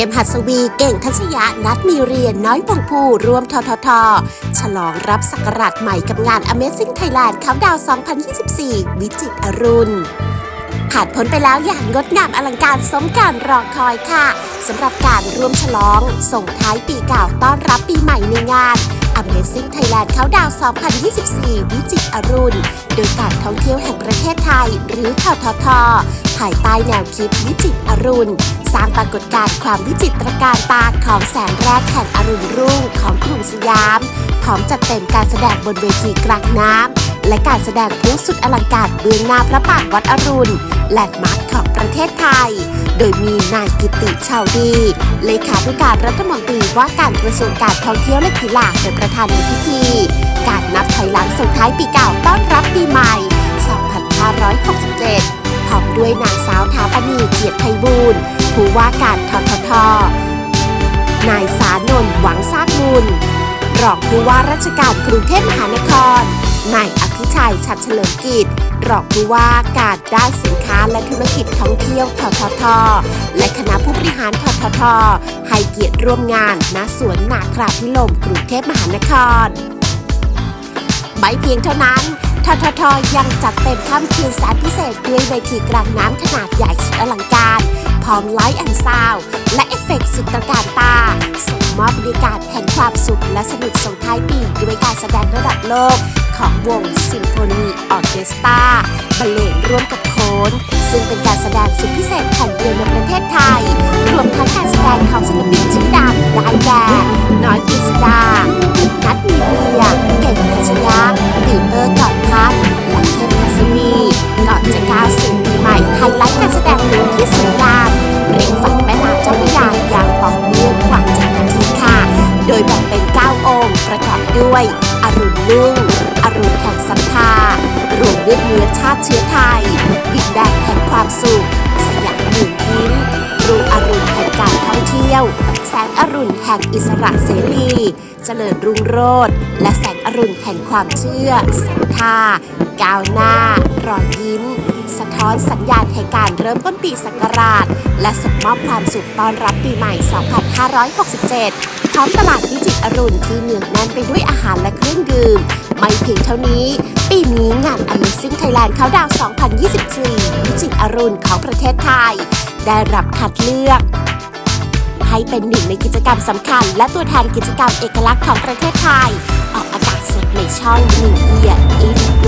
เข้มหัสวีเก่งทัชยะนัดมีเรียนน้อยวงผู้ร่วมททท ฉลองรับศักราชใหม่กับงาน Amazing Thailand เขาดาว 2024 วิจิตรอรุณผ่านพ้นไปแล้วอย่างงดงามอลังการสมการรอคอยค่ะสำหรับการร่วมฉลอง ส่งท้ายปีเก่าต้อนรับปีใหม่ในงาน Amazing Thailand เขาดาว 2024 วิจิตรอรุณ โดยการท่องเที่ยวแห่งประเทศไทย หรือททท ภายใต้แนวคิดวิจิตรอรุณ สร้างปรากฏการณ์ความวิจิตรการตาของแสงแรกแห่งอรุณรุ่งของกรุงสยาม พร้อมจัดเต็มการแสดงบนเวทีกลางน้ำ และการแสดงพลุสุดอลังการเบื้องหน้าพระปรางวัดอรุณแลนด์มาร์คของประเทศไทย โดยมีนายกิติชาวดี เลขาธิการรัฐมนตรีว่าการกระทรวงการท่องเที่ยวและกีฬาเป็นประธานในพิธี การนับถอยหลังส่งท้ายปีเก่าต้อนรับปีใหม่ 2567พร้อมด้วยนางสาวถาปณีเกียรติไพบูลย์ ผู้ว่าการททท นายสานนท์หวังสร้างบุญรองผู้ว่าราชการกรุงเทพมหานคร นายอภิชัยชัดเฉลิมกิจ รองผู้ว่าการด้านสินค้าและธุรกิจท่องเที่ยวททท และคณะผู้บริหารททท ให้เกียรติร่วมงานณสวนนาคราพิลมกรุงเทพมหานคร ไม่เพียงเท่านั้น ทททยังจัดเต็มค่ำคืนแสนพิเศษด้วยเวทีกลางน้ำขนาดใหญ่สุดอลังการ พร้อมไลท์แอนด์ซาวด์และเอฟเฟกต์สุดตระการตา ส่งมอบบรรยากาศแห่งความสุขและสนุกส่งท้ายปีด้วยการแสดงระดับโลก ของวงซิมโฟนีออเคสตราบรรเลงร่วมกับโคนซึ่งเป็นการแสดงสุดพิเศษแห่งเดียวในประเทศไทย รวมทั้งการแสดงของศิลปินชื่อดัง ด้วย อรุณลุ่ง อรุณแห่งศรัทธารวมด้วยเนื้อชาติเชื้อไทย ดินแดนแห่งความสุข สยามหมื่นยิ้มรูอรุณแห่งการท่องเที่ยว แสงอรุณแห่งอิสระเสรีเจริญรุ่งโรจน์และแสงอรุณแห่งความเชื่อศรัทธาก้าวหน้ารอยยิ้ม สะท้อนสัญญาณแห่งการเริ่มต้นปีศักราช และส่งมอบความสุขต้อนรับปีใหม่ 2567 พร้อมตลาดวิจิตรอรุณที่เนืองแน่นไปด้วยอาหารและเครื่องดื่ม ไม่เพียงเท่านี้ ปีนี้งาน Amazing Thailand เขาดาว2024 วิจิตรอรุณของประเทศไทย ได้รับคัดเลือกให้เป็นหนึ่งในกิจกรรมสำคัญ และตัวแทนกิจกรรมเอกลักษณ์ของประเทศไทย ออกอากาศสดในช่อง New Year Eve Live